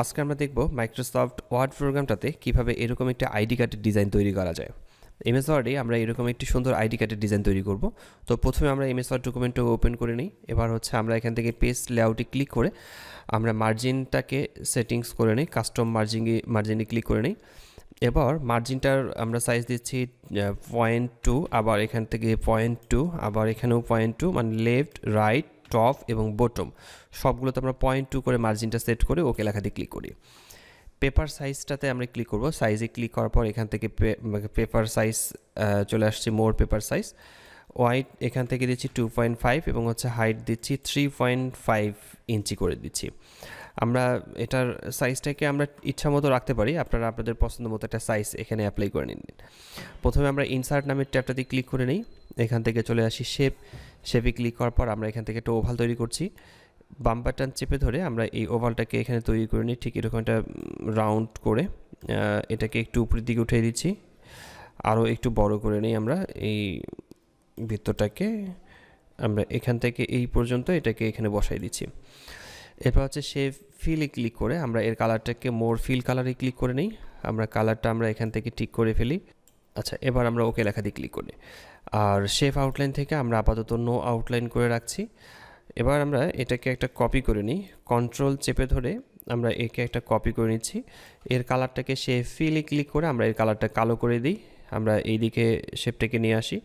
আজকে আমরা দেখব মাইক্রোসফট ওয়ার্ড প্রোগ্রামটাতে কীভাবে এরকম একটা আইডি কার্ডের ডিজাইন তৈরি করা যায়। এমএস ওয়ার্ডে আমরা এরকম একটি সুন্দর আইডি কার্ডের ডিজাইন তৈরি করব। তো প্রথমে আমরা এমএস ওয়ার্ড ডকুমেন্টটা ওপেন করে নিই। এবার হচ্ছে আমরা এখান থেকে পেজ লেআউটে ক্লিক করে আমরা মার্জিনটাকে সেটিংস করে নিই কাস্টম মার্জিনে মার্জিনে ক্লিক করে নিই। এবার মার্জিনটার আমরা সাইজ দিচ্ছি পয়েন্ট টু আবার এখান থেকে পয়েন্ট টু আবার এখানেও পয়েন্ট টু মানে লেফট রাইট টপ এবং বটম সবগুলোতে আমরা পয়েন্ট টু করে মার্জিনটা সেট করে ওকে লেখাতে ক্লিক করি। পেপার সাইজটাতে আমরা ক্লিক করব। সাইজে ক্লিক করার পর এখান থেকে পেপার সাইজ চলে আসছে মোর পেপার সাইজ ওয়াইট এখান থেকে দিচ্ছি টু পয়েন্ট ফাইভ এবং হচ্ছে হাইট দিচ্ছি থ্রি পয়েন্ট ফাইভ ইঞ্চি করে দিচ্ছি। আমরা এটার সাইজটাকে আমরা ইচ্ছা মতো রাখতে পারি। আপনারা আপনাদের পছন্দ মতো একটা সাইজ এখানে অ্যাপ্লাই করে নিন। প্রথমে আমরা ইনসার্ট নামের ট্যাবটাতে ক্লিক করে নিই। এখান থেকে চলে আসি শেপ শেপে ক্লিক করার পর আমরা এখান থেকে একটা ওভাল তৈরি করছি। বাম বাটন চেপে ধরে আমরা এই ওভালটাকে এখানে তৈরি করে নিই, ঠিক এরকম একটা রাউন্ড করে এটাকে একটু উপরের দিকে উঠিয়ে দিচ্ছি। আরও একটু বড় করে নিই আমরা, এই বৃত্তটাকে আমরা এখান থেকে এই পর্যন্ত এটাকে এখানে বসাই দিচ্ছি। এরপর হচ্ছে সে ফিলে ক্লিক করে আমরা এর কালারটাকে মোর ফিল কালারে ক্লিক করে নিই। আমরা কালারটা আমরা এখান থেকে ঠিক করে ফেলি। আচ্ছা এবার আমরা ওকে লেখা দিয়ে ক্লিক করি। আর শেফ আউটলাইন থেকে আমরা আপাতত নো আউটলাইন করে রাখছি। এবার আমরা এটাকে একটা কপি করে নিই। কন্ট্রোল চেপে ধরে আমরা একে একটা কপি করে নিচ্ছি। এর কালারটাকে সে ফিলে ক্লিক করে আমরা এর কালারটা কালো করে দিই। আমরা এই দিকে শেপটাকে নিয়ে আসি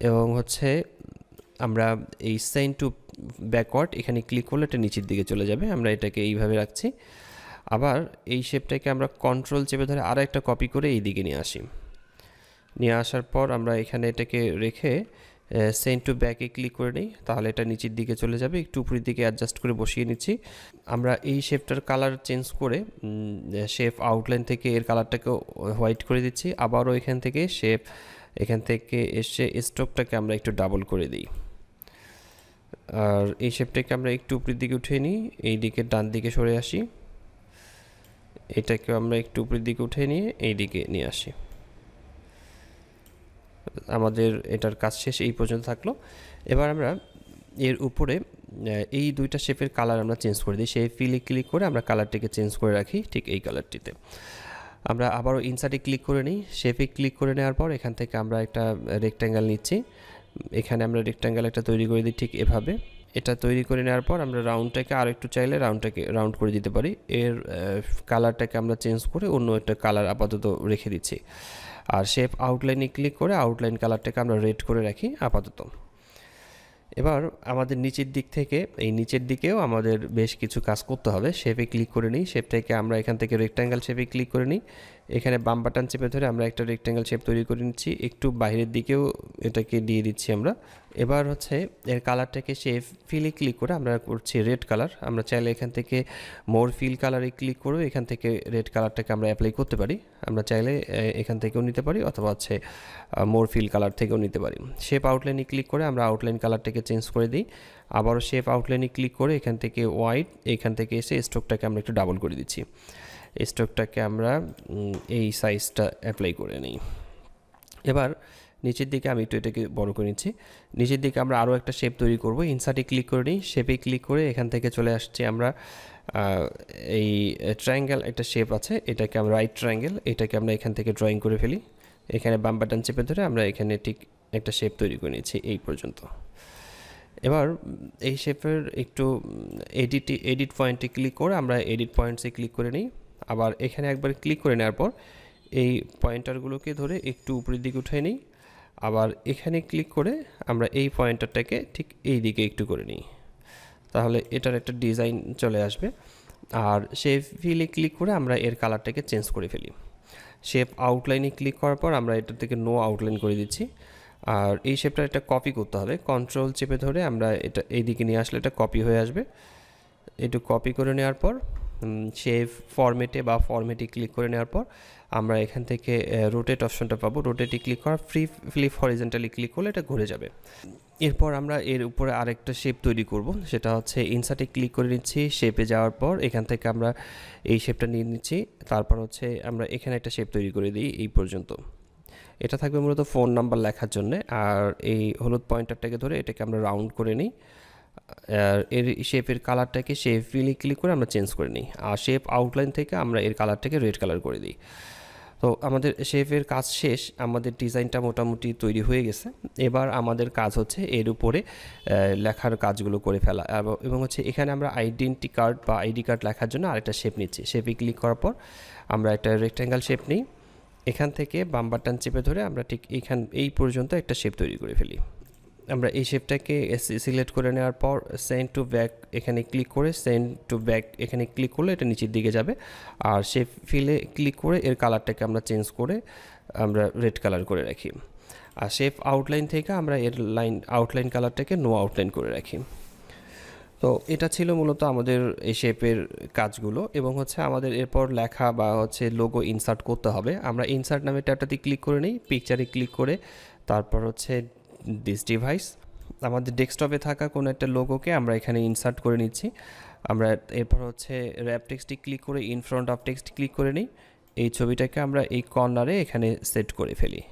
এবং হচ্ছে আমরা এই সাইন টু ব্যাকওয়ার্ড এখানে ক্লিক করলে এটা নিচের দিকে চলে যাবে। আমরা এটাকে এইভাবে রাখছি। আবার এই শেপটাকে আমরা কন্ট্রোল চেপে ধরে আরও একটা কপি করে এই দিকে নিয়ে আসি। নিয়ে আসার পর আমরা এখানে এটাকে রেখে সেন্ট টু ব্যাকে ক্লিক করে নিই। তাহলে এটা নিচের দিকে চলে যাবে। একটু উপরের দিকে অ্যাডজাস্ট করে বসিয়ে নিচ্ছি। আমরা এই শেপটার কালার চেঞ্জ করে শেপ আউটলাইন থেকে এর কালারটাকে হোয়াইট করে দিচ্ছি। আবারও এখান থেকে শেপ এখান থেকে এসে স্ট্রোকটাকে আমরা একটু ডাবল করে দিই। আর এই শেপটাকে আমরা একটু উপরের দিকে উঠিয়ে নিই। এই দিকে ডান দিকে সরে আসি। এটাকে আমরা একটু উপরের দিকে উঠে নিয়ে এই দিকে নিয়ে আসি। আমাদের এটার কাজ শেষ এই পর্যন্ত থাকল। এবার আমরা এর উপরে এই দুইটা শেপের কালার আমরা চেঞ্জ করে দিই। সেই ফিলে ক্লিক করে আমরা কালারটিকে চেঞ্জ করে রাখি ঠিক এই কালারটিতে আমরা আবারও ইনসার্টে ক্লিক করে নিই। শেপে ক্লিক করে নেওয়ার পর এখান থেকে আমরা একটা রেক্ট্যাঙ্গেল নিচ্ছি। এখানে আমরা রেক্ট্যাঙ্গেল একটা তৈরি করে দিই ঠিক এভাবে। এটা তৈরি করে নেওয়ার পর আমরা রাউন্ডটাকে আর একটু চাইলে রাউন্ডটাকে রাউন্ড করে দিতে পারি। এর কালারটাকে আমরা চেঞ্জ করে অন্য একটা কালার আপাতত রেখে দিচ্ছি। আর শেপ আউটলাইনে ক্লিক করে আউটলাইন কালারটাকে আমরা রেড করে রাখি আপাতত। এবার আমাদের নিচের দিক থেকে, এই নিচের দিকেও আমাদের বেশ কিছু কাজ করতে হবে। শেপে ক্লিক করে নিই। শেপটাকে আমরা এখান থেকে রেক্ট্যাঙ্গেল শেপে ক্লিক করে নিই। এখানে বাম বাটন চেপে ধরে আমরা একটা রেক্ট্যাঙ্গেল শেপ তৈরি করে নিচ্ছি। একটু বাইরের দিকেও এটাকে দিয়ে দিচ্ছি আমরা। এবার হচ্ছে এর কালারটাকে সে ফিলে ক্লিক করে আমরা করছি রেড কালার আমরা চাইলে এখান থেকে মোর ফিল কালারে ক্লিক করে এখান থেকে রেড কালারটাকে আমরা অ্যাপ্লাই করতে পারি। আমরা চাইলে এখান থেকেও নিতে পারি অথবা হচ্ছে মোর ফিল কালার থেকেও নিতে পারি। শেপ আউটলাইনে ক্লিক করে আমরা আউটলাইন কালারটাকে চেঞ্জ করে দিই। আবারও শেপ আউটলাইনে ক্লিক করে এখান থেকে হোয়াইট এখান থেকে এসে স্ট্রোকটাকে আমরা একটু ডাবল করে দিচ্ছি। স্ট্রোকটাকে আমরা এই সাইজটা অ্যাপ্লাই করে নিই। এবার নিচের দিকে আমি একটু এটাকে বড় করে নিচ্ছি। নিচের দিকে আমরা আরও একটা শেপ তৈরি করব। ইনসার্টে ক্লিক করে নিই। শেপে ক্লিক করে এখান থেকে চলে আসছি আমরা এই ট্রায়াঙ্গেল একটা শেপ আছে। এটাকে আমরা রাইট ট্রায়াঙ্গেল এটাকে আমরা এখান থেকে ড্রয়িং করে ফেলি। এখানে বাম বাটন চেপে ধরে আমরা এখানে ঠিক একটা শেপ তৈরি করে নিচ্ছি এই পর্যন্ত। এবার, এই শেপের একটু এডিট এডিট পয়েন্টে ক্লিক করে আমরা এডিট পয়েন্টসে ক্লিক করে নিই। আবার এখানে একবার ক্লিক করে নেওয়ার পর এই পয়েন্টারগুলোকে ধরে একটু উপরের দিকে উঠে নিই। আবার এখানে ক্লিক করে আমরা এই পয়েন্টারটাকে ঠিক এই দিকে একটু করে নিই। তাহলে এটার একটা ডিজাইন চলে আসবে। আর শেপ ফিলে ক্লিক করে আমরা এর কালারটাকে চেঞ্জ করে ফেলি। শেপ আউটলাইনে ক্লিক করার পর আমরা এটা থেকে নো আউটলাইন করে দিচ্ছি। আর এই শেপটা একটা কপি করতে হবে। কন্ট্রোল চেপে ধরে আমরা এটা এই দিকে নিয়ে আসলে এটা কপি হয়ে আসবে। একটু কপি করে নেওয়ার পর সেভ ফরম্যাটে বা ফরম্যাটে ক্লিক করে নেওয়ার পর আমরা এখান থেকে রোটেট অপশনটা পাবো। রোটেটে ক্লিক করা ফ্রি ফ্লিপ হরিজেন্টালি ক্লিক করলে এটা ঘুরে যাবে। এরপর আমরা এর উপরে আরেকটা শেপ তৈরি করব। সেটা হচ্ছে ইনসার্টে ক্লিক করে নিচ্ছি। শেপে যাওয়ার পর এখান থেকে আমরা এই শেপটা নিয়ে নিচ্ছি। তারপর হচ্ছে আমরা এখানে একটা শেপ তৈরি করে দিই এই পর্যন্ত। এটা থাকবে মূলত ফোন নাম্বার লেখার জন্য। আর এই হলুদ পয়েন্টারটাকে ধরে এটাকে আমরা রাউন্ড করে নিই। এর শেপের কালারটাকে শেপ ফিলে ক্লিক করে আমরা চেঞ্জ করে নিই। আর শেপ আউটলাইন থেকে আমরা এর কালারটাকে রেড কালার করে দিই। তো আমাদের শেপের কাজ শেষ, আমাদের ডিজাইনটা মোটামুটি তৈরি হয়ে গেছে। এবার আমাদের কাজ হচ্ছে এর উপরে লেখার কাজগুলো করে ফেলা। এবং- হচ্ছে এখানে আমরা আইডেন্টি কার্ড বা আইডি কার্ড লেখার জন্য আরেকটা শেপ নিচ্ছি। শেপে ক্লিক করার পর আমরা একটা রেক্ট্যাঙ্গেল শেপ নিই। এখান থেকে বাম বাটন চেপে ধরে আমরা ঠিক এইখান এই পর্যন্ত একটা শেপ তৈরি করে ফেলি। আমরা এই শেপটাকে সিলেক্ট করে নেওয়ার পর সেন্ড টু ব্যাক এখানে ক্লিক করে সেন্ড টু ব্যাক এখানে ক্লিক করলে এটা নিচের দিকে যাবে। আর শেপ ফিলে ক্লিক করে এর কালারটাকে আমরা চেঞ্জ করে আমরা রেড কালার করে রাখি। আর শেপ আউটলাইন থেকে আমরা এর লাইন আউটলাইন কালারটাকে নো আউটলাইন করে রাখি। তো এটা ছিল মূলত আমাদের এই শেপের কাজগুলো এবং হচ্ছে আমাদের এরপর লেখা বা হচ্ছে লোগো ইনসার্ট করতে হবে। আমরা ইনসার্ট নামে ট্যাবটাতে ক্লিক করে নিই পিকচারে ক্লিক করে তারপর হচ্ছে ডিস ডিভাইস আমাদের ডেস্কটপে থাকা কোনো একটা লোগোকে আমরা এখানে ইনসার্ট করে নিচ্ছি। আমরা এরপর হচ্ছে র্যাপ টেক্সটে ক্লিক করে in front of text click করে নিই। এই ছবিটাকে আমরা এই কর্নারে এখানে সেট করে ফেলি।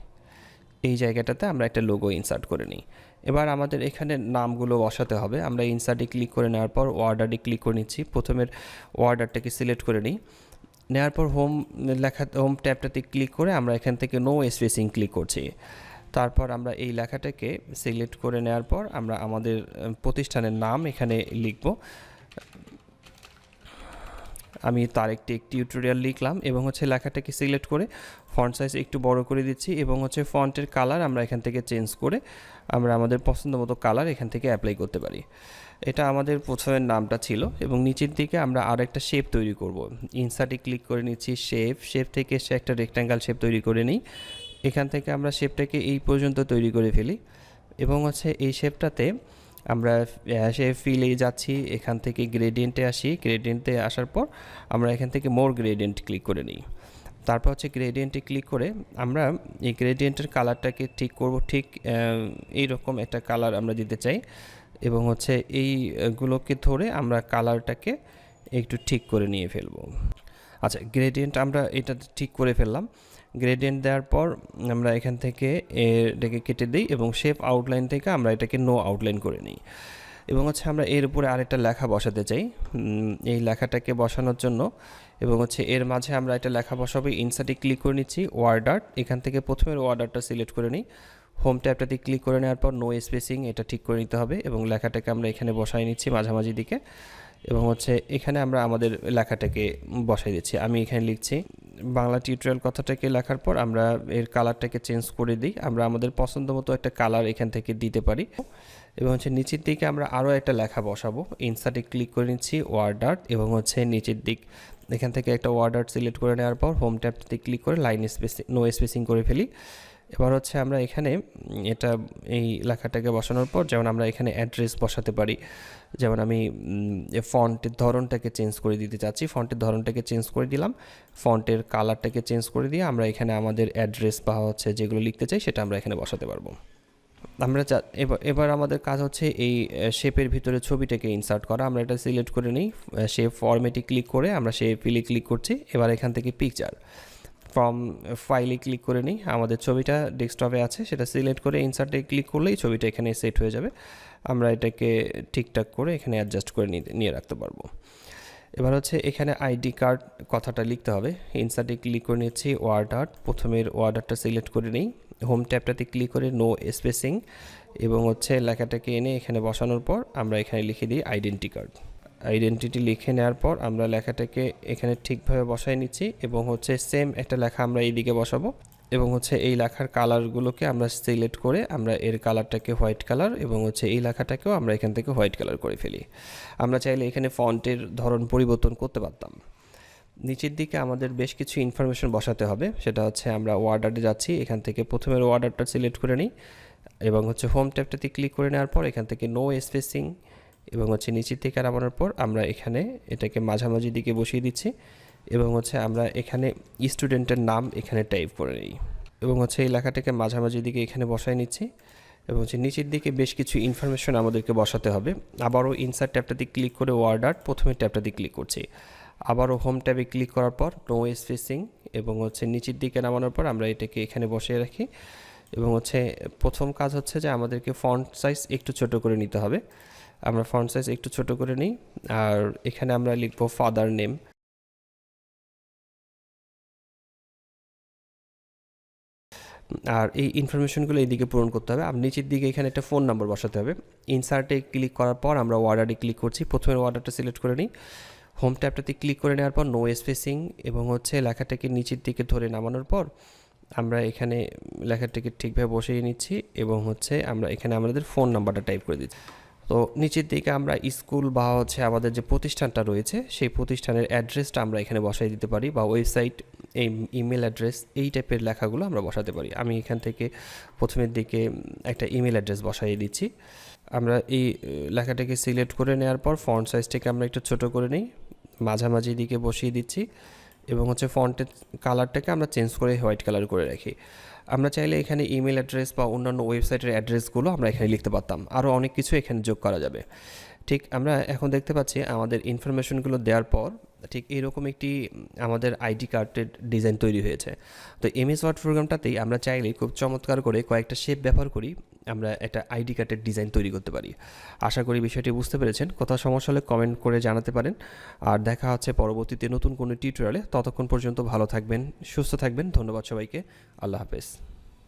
এই জায়গাটাতে আমরা একটা লোগো ইনসার্ট করে নিই। এবার আমাদের এখানে নামগুলো বসাতে হবে। আমরা ইনসার্টে ক্লিক করে নেওয়ার পর ওয়ার্ডারে ক্লিক করে নিচ্ছি। প্রথমের ওয়ার্ডারটাকে সিলেক্ট করে নিই। নেওয়ার পর হোম লেখা হোম ট্যাবটাতে ক্লিক করে আমরা এখান থেকে নো স্পেসিং ক্লিক করছি। তারপর আমরা এই লেখাটাকে সিলেক্ট করে নেওয়ার পর আমরা আমাদের প্রতিষ্ঠানের নাম এখানে লিখব। আমি তার একটি টিউটোরিয়াল লিখলাম এবং হচ্ছে লেখাটাকে সিলেক্ট করে ফন্ট সাইজ একটু বড় করে দিচ্ছি এবং হচ্ছে ফন্টের কালার আমরা এখান থেকে চেঞ্জ করে আমরা আমাদের পছন্দ মতো কালার এখান থেকে অ্যাপ্লাই করতে পারি। এটা আমাদের প্রথমের নামটা ছিল এবং নিচের দিকে আমরা আর একটা শেপ তৈরি করব। ইনসার্টে ক্লিক করে নিচ্ছি শেপ শেপ থেকে এসে একটা রেক্ট্যাঙ্গেল শেপ তৈরি করে নিই। এখান থেকে আমরা শেপটাকে এই পর্যন্ত তৈরি করে ফেলি এবং হচ্ছে এই শেপটাতে আমরা সে ফিলে যাচ্ছি, এখান থেকে গ্রেডিয়েন্টে আসি। গ্রেডিয়েন্টে আসার পর আমরা এখান থেকে মোর গ্রেডিয়েন্ট ক্লিক করে নিই। তারপর হচ্ছে গ্রেডিয়েন্টে ক্লিক করে আমরা এই গ্রেডিয়েন্টের কালারটাকে ঠিক করব, ঠিক এই রকম একটা কালার আমরা দিতে চাই এবং হচ্ছে এইগুলোকে ধরে আমরা কালারটাকে একটু ঠিক করে নিয়ে ফেলব। আচ্ছা গ্রেডিয়েন্ট আমরা এটা ঠিক করে ফেললাম। গ্রেডিয়েন্ট দেওয়ার পর আমরা এখান থেকে এটাকে কেটে দিই এবং শেপ আউটলাইন থেকে আমরা এটাকে নো আউটলাইন করে নিই। এবং হচ্ছে আমরা এর উপরে আরেকটা লেখা বসাতে চাই। এই লেখাটাকে বসানোর জন্য এবং হচ্ছে এর মাঝে আমরা একটা লেখা বসাবো ইনসার্টে ক্লিক করে নিচ্ছি ওয়ার্ড আর্ট এখান থেকে প্রথমের ওয়ার্ড আর্টটা সিলেক্ট করে নিই। হোম ট্যাবটাতে ক্লিক করে নেওয়ার পর নো স্পেসিং এটা ঠিক করে নিতে হবে এবং লেখাটাকে আমরা এখানে বসাই নিচ্ছি মাঝামাঝি দিকে। এবং হচ্ছে এখানে আমরা আমাদের লেখাটাকে বসাই দিচ্ছি। আমি এখানে লিখছি, বাংলা টিউটোরিয়াল কথাটাকে লেখার পর আমরা এর কালারটাকে চেঞ্জ করে দিই। আমরা আমাদের পছন্দ মতো একটা কালার এখান থেকে দিতে পারি। এবং হচ্ছে নিচের দিকে আমরা আরও একটা লেখা বসাবো। ইনসার্টে ক্লিক করে নিচ্ছি ওয়ার্ড আর্ট এবং হচ্ছে নিচের দিক। এখান থেকে একটা ওয়ার্ড আর্ট সিলেক্ট করে নেওয়ার পর হোম ট্যাবটাতে ক্লিক করে লাইন স্পেসিং নো স্পেসিং করে ফেলি। এবার হচ্ছে আমরা এখানে এটা, এই লেখাটাকে বসানোর পর যেমন আমরা এখানে অ্যাড্রেস বসাতে পারি, যেমন আমি ফন্টের ধরনটাকে চেঞ্জ করে দিতে চাচ্ছি ফন্টের ধরনটাকে চেঞ্জ করে দিলাম ফন্টের কালারটাকে চেঞ্জ করে দিয়ে আমরা এখানে আমাদের অ্যাড্রেস বা হচ্ছে যেগুলো লিখতে চাই সেটা আমরা এখানে বসাতে পারব। আমরা এবার আমাদের কাজ হচ্ছে এই শেপের ভিতরে ছবিটাকে ইনসার্ট করা, আমরা এটা সিলেক্ট করে নিই শেপ ফরম্যাটে ক্লিক করে আমরা শেপ ফিলে ক্লিক করছি, এবার এখান থেকে পিকচার ফ্রম ফাইলে ক্লিক করে নিই। আমাদের ছবিটা ডেস্কটপে আছে, সেটা সিলেক্ট করে ইনসার্টে ক্লিক করলেই ছবিটা এখানে সেট হয়ে যাবে। আমরা এটাকে ঠিকঠাক করে এখানে অ্যাডজাস্ট করে নিয়ে রাখতে পারব। এবার হচ্ছে এখানে আইডি কার্ড কথাটা লিখতে হবে। ইনসার্টে ক্লিক করে নিচ্ছি ওয়ার্ড আর্ট প্রথমের ওয়ার্ড আর্টটা সিলেক্ট করে নিই। হোম ট্যাবটাতে ক্লিক করে নো স্পেসিং এবং হচ্ছে লেখাটাকে এনে এখানে বসানোর পর আমরা এখানে লিখে দিই আইডেন্টি কার্ড আইডেন্টিটি লিখে নেওয়ার পর আমরা লেখাটাকে এখানে ঠিকভাবে বসাই নিচ্ছি এবং হচ্ছে সেম একটা লেখা আমরা এইদিকে বসাবো এবং হচ্ছে এই লেখার কালারগুলোকে আমরা সিলেক্ট করে আমরা এর কালারটাকে হোয়াইট কালার এবং হচ্ছে এই লেখাটাকেও আমরা এখান থেকে হোয়াইট কালার করে ফেলি। আমরা চাইলে এখানে ফন্টের ধরন পরিবর্তন করতে পারতাম। নিচের দিকে আমাদের বেশ কিছু ইনফরমেশন বসাতে হবে। সেটা হচ্ছে আমরা ওয়ার্ডারে যাচ্ছি, এখান থেকে প্রথমের ওয়ার্ডারটা সিলেক্ট করে নিই এবং হচ্ছে হোম ট্যাবটাতে ক্লিক করে নেওয়ার পর এখান থেকে নো স্পেসিং এবং হচ্ছে নিচের থেকে নামানোর পর আমরা এখানে এটাকে মাঝামাঝি দিকে বসিয়ে দিচ্ছি এবং হচ্ছে আমরা এখানে স্টুডেন্টের নাম এখানে টাইপ করে নিই এবং হচ্ছে এই লেখাটাকে মাঝামাঝি দিকে এখানে বসায় নিচ্ছি এবং হচ্ছে নিচের দিকে বেশ কিছু ইনফরমেশন আমাদেরকে বসাতে হবে। আবারও ইনসার্ট ট্যাবটাতে ক্লিক করে ওয়ার্ড আর্ট প্রথমে ট্যাবটাতে ক্লিক করছি। আবারও হোম ট্যাবে ক্লিক করার পর নো স্পেসিং এবং হচ্ছে নিচের দিকে নামানোর পর আমরা এটাকে এখানে বসিয়ে রাখি এবং হচ্ছে প্রথম কাজ হচ্ছে যে আমাদেরকে ফন্ট সাইজ একটু ছোট করে নিতে হবে। আমরা ফন্ট সাইজ একটু ছোট করে নিই, আর এখানে আমরা লিখব ফাদার নেম আর এই ইনফরমেশনগুলো এইদিকে পূরণ করতে হবে। আর নিচের দিকে এখানে একটা ফোন নাম্বার বসাতে হবে। ইনসার্টে ক্লিক করার পর আমরা ওয়ার্ডারে ক্লিক করছি। প্রথমে ওয়ার্ডারটা সিলেক্ট করে নিই। হোম ট্যাবটাতে ক্লিক করে নেওয়ার পর নো স্পেসিং এবং হচ্ছে লেখাটাকে নিচের দিকে ধরে নামানোর পর আমরা এখানে লেখাটাকে ঠিকভাবে বসিয়ে নিচ্ছি এবং হচ্ছে আমরা এখানে আমাদের ফোন নাম্বারটা টাইপ করে দিচ্ছি। তো নিচের দিকে আমরা স্কুল বা হচ্ছে আমাদের যে প্রতিষ্ঠানটা রয়েছে, সেই প্রতিষ্ঠানের অ্যাড্রেসটা আমরা এখানে বসাই দিতে পারি বা ওয়েবসাইট, এই ইমেল অ্যাড্রেস, এই টাইপের লেখাগুলো আমরা বসাতে পারি। আমি এখান থেকে প্রথমের দিকে একটা ইমেল অ্যাড্রেস বসাই দিচ্ছি। আমরা এই লেখাটাকে সিলেক্ট করে নেওয়ার পর, ফন্ট সাইজটাকে আমরা একটু ছোট করে নিই, মাঝামাঝি দিকে বসিয়ে দিচ্ছি। এবং হচ্ছে ফন্টের কালারটাকে আমরা চেঞ্জ করে হোয়াইট কালার করে রাখি। আমরা চাইলে এখানে ইমেল অ্যাড্রেস বা অন্যান্য ওয়েবসাইটের অ্যাড্রেসগুলো আমরা এখানে লিখতে পারতাম। আরও অনেক কিছু এখানে যোগ করা যাবে। ঠিক আমরা এখন দেখতে পাচ্ছি আমাদের ইনফরমেশনগুলো দেওয়ার পর, ঠিক এরকম একটি, আমাদের আইডি কার্ডের ডিজাইন তৈরি হয়েছে। তো এমএস ওয়ার্ড প্রোগ্রামটাতেই আমরা চাইলে খুব চমৎকার করে কয়েকটা শেপ ব্যবহার করি, আমরা একটা আইডি কার্ডের ডিজাইন তৈরি করতে পারি। আশা করি বিষয়টি বুঝতে পেরেছেন। কোথাও সমস্যা হলে কমেন্ট করে জানাতে পারেন। আর দেখা হচ্ছে পরবর্তীতে নতুন কোনো টিউটোরিয়ালে ততক্ষণ পর্যন্ত ভালো থাকবেন, সুস্থ থাকবেন। ধন্যবাদ সবাইকে। আল্লাহ হাফেজ।